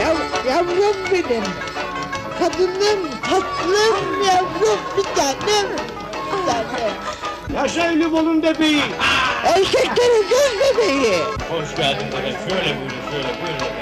Yav, yavrum benim. Kadınım, tatlım yavrum bir tanem. Bir tanem. Yaşa Lübon'un bebeği! Erkeklerin göz bebeği. Hoş geldin efendim. Şöyle buyurun, şöyle. Buyurun,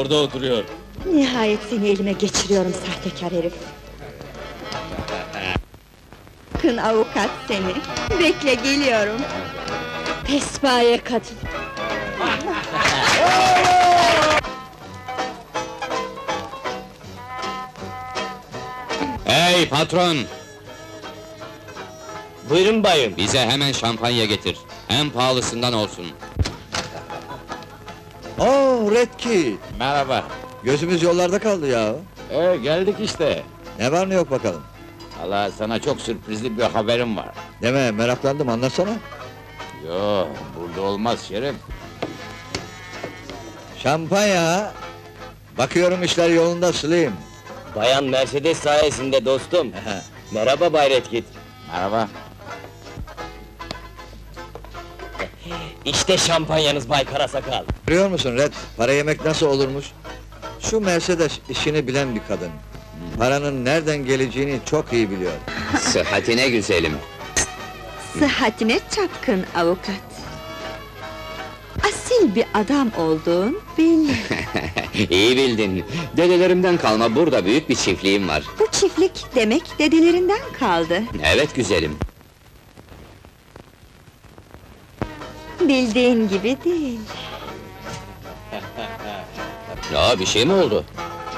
orada oturuyor. Nihayet seni elime geçiriyorum sahtekar herif. Kın avukat seni. Bekle geliyorum. Pespaye kadın. Hey patron! Buyurun bayım. Bize hemen şampanya getir. En pahalısından olsun. Oo Redki, Merhaba. gözümüz yollarda kaldı ya. Ee, geldik işte. Ne var ne yok bakalım. Allah sana çok sürprizli bir haberim var. Deme meraklandım anlatsana. Yo, burada olmaz Şerif. Şampanya? Bakıyorum işler yolunda Slim. Bayan Mercedes sayesinde dostum. Merhaba Bay Redkit. Merhaba. İşte şampanyanız Bay Karasakal. Biliyor musun Red, para yemek nasıl olurmuş? Şu Mercedes işini bilen bir kadın. Paranın nereden geleceğini çok iyi biliyor. Sıhhatine güzelim. Sıhhatine çapkın avukat. Asil bir adam olduğun belli. İyi bildin. Dedelerimden kalma burada büyük bir çiftliğim var. Bu çiftlik demek dedelerinden kaldı. Evet güzelim. Bildiğin gibi değil. Ya bir şey mi oldu?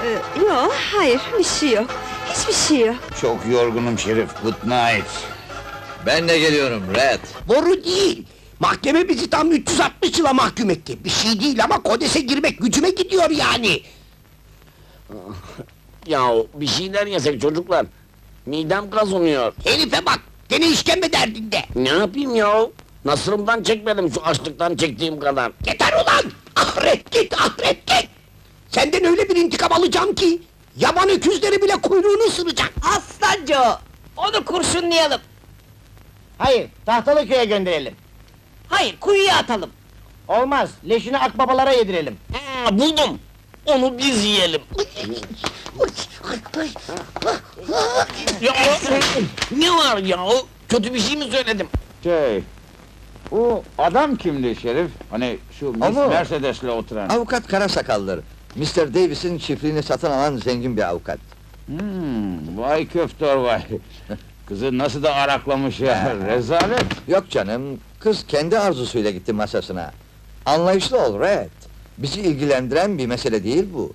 Ee, yok, hayır, bir şey yok. Hiçbir şey yok. Çok yorgunum Şerif. Good night. Ben de geliyorum Red. Boru değil. Mahkeme bizi tam 360 yıla mahkum etti. Bir şey değil ama kodese girmek gücüme gidiyor yani. Ya bir şeyler yesek çocuklar. Midem kazınıyor. Herife bak, gene işkembe derdinde. Ne yapayım ya? Nasırımdan çekmedim şu açlıktan çektiğim kadar. Yeter ulan! Ahret git, ahret git! Senden öyle bir intikam alacağım ki... ...yaban öküzleri bile kuyruğunu ısıracak. Aslanca o! Onu kurşunlayalım! Hayır, Tahtalıköy'e gönderelim. Hayır, kuyuya atalım! Olmaz, leşini akbabalara yedirelim. Aa, buldum. Onu biz yiyelim. ya, ne var ya? Kötü bir şey mi söyledim? Şey, bu adam kimdi Şerif? Hani şu mu? Mercedes'le oturan. Avukat Karasakallıdır. Mr. Davis'in çiftliğini satın alan zengin bir avukat. Hmm, vay köftor vay. Kızı nasıl da araklamış ya, rezalet. Yok canım, kız kendi arzusuyla gitti masasına. Anlayışlı ol Red. Bizi ilgilendiren bir mesele değil bu.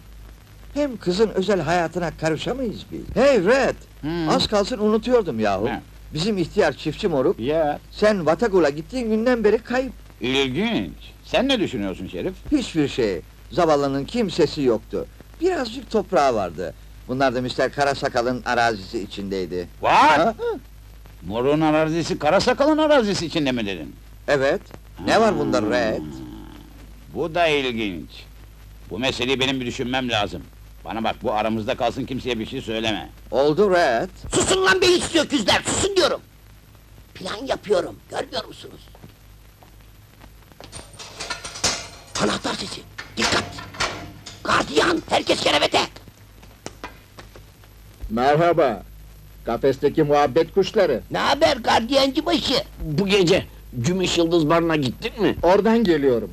Hem kızın özel hayatına karışamayız biz. Hey Red! Hmm. Az kalsın unutuyordum yahu. Ne? Bizim ihtiyar çiftçi moruk, Ya, sen Vatagul'a gittiğin günden beri kayıp. ilginç. Sen ne düşünüyorsun Şerif? Hiçbir şey. Zavallının kimsesi yoktu. Birazcık toprağı vardı. Bunlar da Mr. Karasakal'ın arazisi içindeydi. Var. Ha? Morun arazisi, Karasakal'ın arazisi içinde mi dedin? Evet. Ne var bunda Red? Bu da ilginç. Bu meseleyi benim bir düşünmem lazım. Bana bak, bu aramızda kalsın kimseye bir şey söyleme. Oldu Red. Susun lan beyitsiz öküzler, susun diyorum. Plan yapıyorum, görmüyor musunuz? Anahtar sesi, dikkat! Gardiyan, herkes kerevete! Merhaba. Kafesteki muhabbet kuşları. Ne haber gardiyancı başı? Bu gece Gümüş Yıldız Barı'na gittin mi? Oradan geliyorum.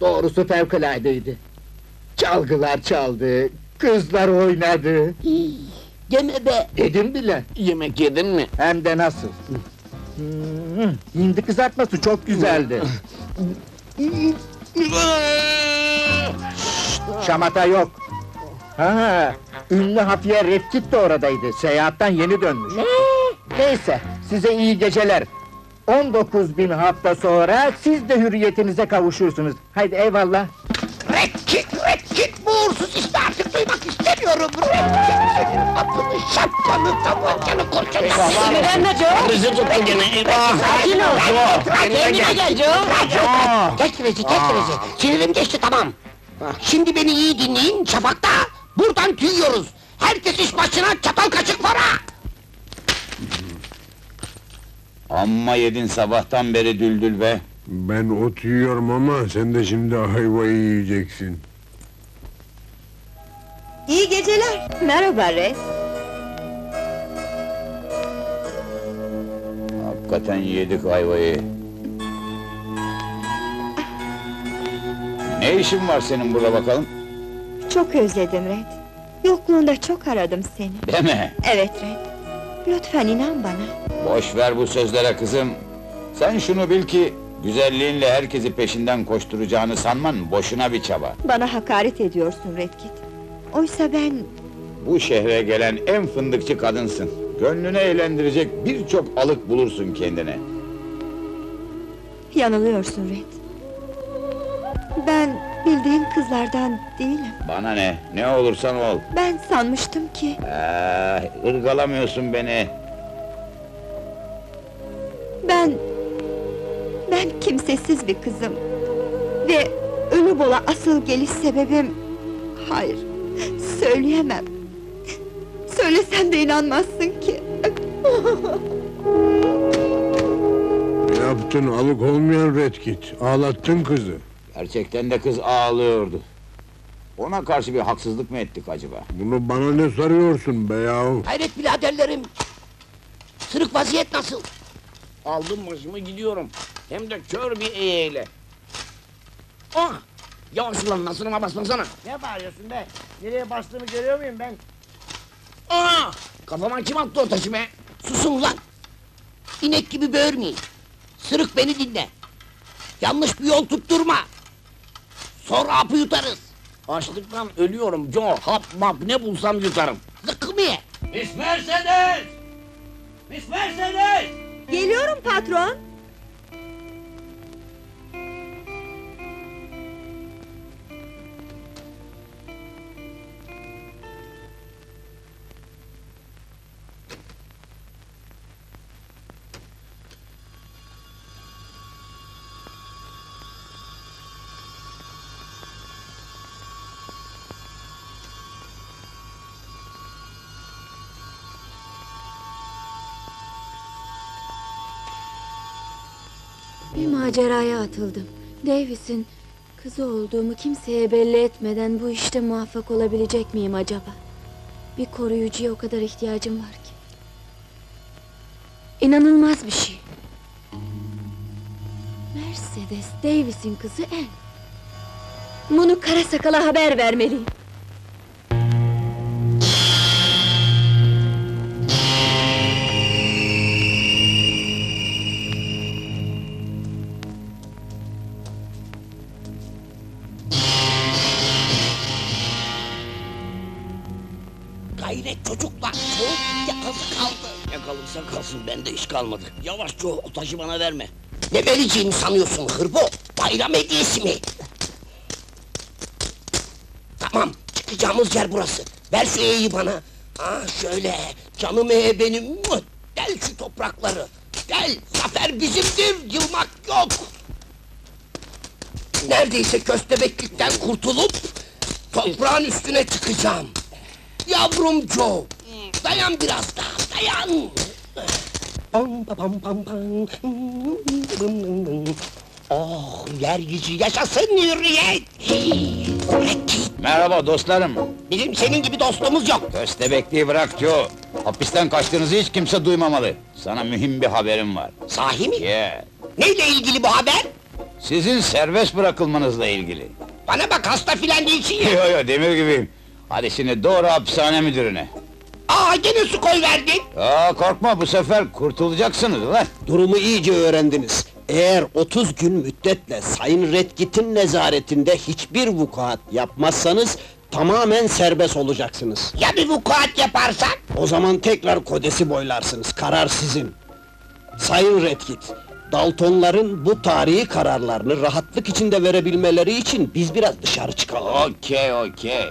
Doğrusu fevkaladeydi. Çalgılar çaldı, kızlar oynadı. Deme be! Dedim bile. Yemek yedin mi? Hem de nasıl. Hmm, hindi kızartması çok güzeldi. Şamata yok. Ha, ünlü Hafiye Redkit de oradaydı. Seyahattan yeni dönmüş. Ne? Neyse, size iyi geceler. 19 bin hafta sonra siz de hürriyetinize kavuşursunuz. Haydi eyvallah. İstemiyorum. Redkit senin atını, şapkanı, tabancanı, kurşunu. Sinirlenme Joe. Bizi tuttu gene. Sakin ol. Kendine gel Joe. Geç Rezi, geç Rezi. Sinirim geçti tamam. Şimdi beni iyi dinleyin, çapakta. Buradan tüyüyoruz. Herkes iş başına, çatal kaşık para. Amma yedin sabahtan beri düldül be. Ben ot yiyorum ama sen de şimdi ayvayı yiyeceksin. İyi geceler. Merhaba Res. Hakikaten yedik ayvayı. Ne işin var senin burada bakalım? Çok özledim Red. Yokluğunda çok aradım seni. Deme. Evet Red. Lütfen inan bana. Boş ver bu sözlere kızım. Sen şunu bil ki güzelliğinle herkesi peşinden koşturacağını sanman boşuna bir çaba. Bana hakaret ediyorsun Redkit. Oysa ben Bu şehre gelen en fındıkçı kadınsın. Gönlünü eğlendirecek birçok alık bulursun kendine. yanılıyorsun Red. Ben bildiğin kızlardan değilim. Bana ne, ne olursan ol. Ben sanmıştım ki Ee, ırgalamıyorsun beni. ben... Ben kimsesiz bir kızım. Ve ölü bola asıl geliş sebebim... Hayır, söyleyemem. Söylesem de inanmazsın ki. Ne yaptın alık olmayan Redkit? Ağlattın kızı. Gerçekten de kız ağlıyordu. Ona karşı bir haksızlık mı ettik acaba? Bunu bana ne soruyorsun be yahu? Hayret biraderlerim. Sırık vaziyet nasıl? Aldım başımı gidiyorum. Hem de kör bir eğeyle. Ah! Yavaş ulan nasırıma basmasana. Ne bağırıyorsun be? Nereye bastığını görüyor muyum ben? Ah! Kafama kim attı o taşı be? Susun lan! İnek gibi böğürmeyin. Sırık beni dinle. Yanlış bir yol tutturma. Sonra hapı yutarız. Açlıktan ölüyorum Joe. Hap map ne bulsam yutarım. Zıkkımı ye. Miss Mercedes! Miss Mercedes! Geliyorum patron. Bir maceraya atıldım. Davis'in kızı olduğumu kimseye belli etmeden bu işte muvaffak olabilecek miyim acaba? Bir koruyucuya o kadar ihtiyacım var ki. İnanılmaz bir şey. Mercedes Davis'in kızı en. Bunu kara sakala haber vermeliyim. Kalırsa kalsın bende iş kalmadı. Yavaş Joe o taşı bana verme. Ne vereceğini sanıyorsun hırbo? Bayram hediyesi mi? Tamam, çıkacağımız yer burası. Ver şu eği bana. Ha şöyle, canım eğe benim. Gel şu toprakları. Gel, zafer bizimdir, yılmak yok. Neredeyse köstebeklikten kurtulup toprağın üstüne çıkacağım. Yavrum Joe, dayan biraz daha, dayan. Oh, yeryüzü yaşasın hürriyet! Merhaba dostlarım. bizim senin gibi dostluğumuz yok. Köstebekliği bırak Joe. Hapisten kaçtığınızı hiç kimse duymamalı. Sana mühim bir haberim var. Sahi mi? Yeah. Neyle ilgili bu haber? Sizin serbest bırakılmanızla ilgili. Bana bak hasta filan değilsin ya. Yo yo demir gibiyim. Hadi şimdi doğru hapishane müdürüne. Aa gene su koy verdin. Aa korkma bu sefer kurtulacaksınız lan. Durumu iyice öğrendiniz. Eğer 30 gün müddetle Sayın Redkit'in nezaretinde hiçbir vukuat yapmazsanız tamamen serbest olacaksınız. Ya bir vukuat yaparsak? O zaman tekrar kodesi boylarsınız. Karar sizin. Sayın Redkit, Daltonların bu tarihi kararlarını rahatlık içinde verebilmeleri için biz biraz dışarı çıkalım. Okey okey.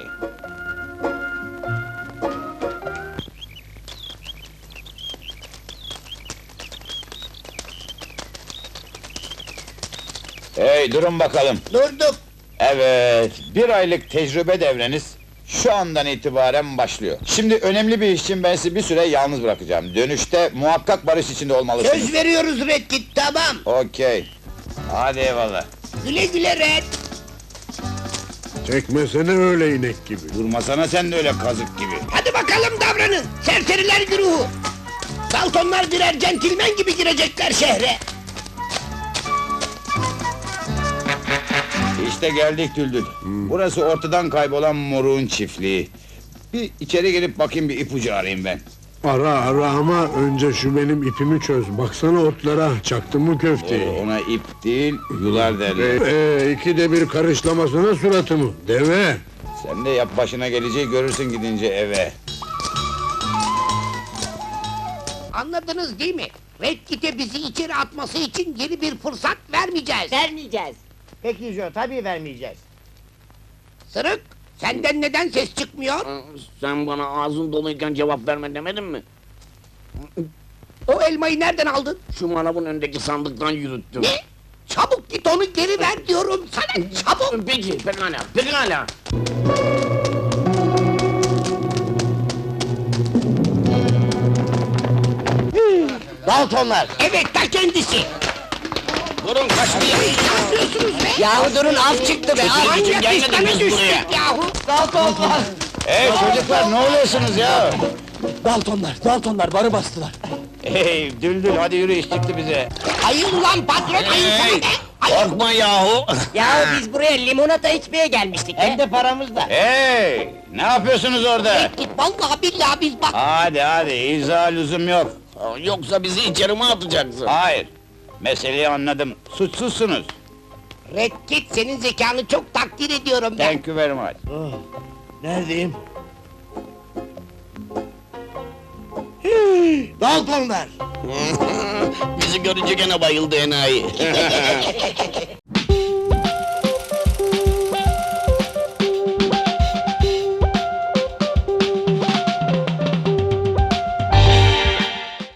Hey durun bakalım. Durduk. Evet, bir aylık tecrübe devreniz şu andan itibaren başlıyor. Şimdi önemli bir iş için ben sizi bir süre yalnız bırakacağım. Dönüşte muhakkak barış içinde olmalısınız. Söz veriyoruz Red Kit tamam. Okey. Hadi eyvallah. Güle güle Red. Çekmesene öyle inek gibi. Durmasana sen de öyle kazık gibi. Hadi bakalım davranın. Serseriler güruhu. Daltonlar birer centilmen gibi girecekler şehre. İşte geldik Düldül. Burası ortadan kaybolan moruğun çiftliği. Bir içeri girip bakayım bir ipucu arayayım ben. Ara ara ama önce şu benim ipimi çöz. Baksana otlara, çaktın mı köfteyi? Oo, ona ip değil, yular derler. Ee, ikide bir karışlamasına suratımı. Deve. Sen de yap başına geleceği görürsün gidince eve. Anladınız değil mi? Red Kit'e bizi içeri atması için yeni bir fırsat vermeyeceğiz. Vermeyeceğiz. Peki Joe, tabii vermeyeceğiz. Sırık, senden neden ses çıkmıyor? Sen bana ağzın doluyken cevap verme demedin mi? O elmayı nereden aldın? Şu manavın önündeki sandıktan yürüttüm. Ne? Çabuk git onu geri ver diyorum sana çabuk. Peki, pekala, pekala. Daltonlar. Evet ta kendisi. Durun kaçmayın. Ne yapıyorsunuz be? Yahu durun af çıktı be. Kötü için Manyak gelmedik biz buraya. yahu. Hey çocuklar ne oluyorsunuz ya? Daltonlar, Daltonlar barı bastılar. Hey Düldül hadi yürü iş çıktı bize. Ayıl ulan patron ayıl sana be. Ayıl. Korkma yahu. Yahu biz buraya limonata içmeye gelmiştik. Hem de paramız da. Hey ne yapıyorsunuz orada? Git vallahi billahi biz bak. Hadi hadi izah lüzum yok. Yoksa bizi içeri mi atacaksın? Hayır. Meseleyi anladım. Suçsuzsunuz. Red Kit senin zekanı çok takdir ediyorum ben. Thank you very much. Neredeyim? Daltonlar. bizi görünce gene bayıldı enayi.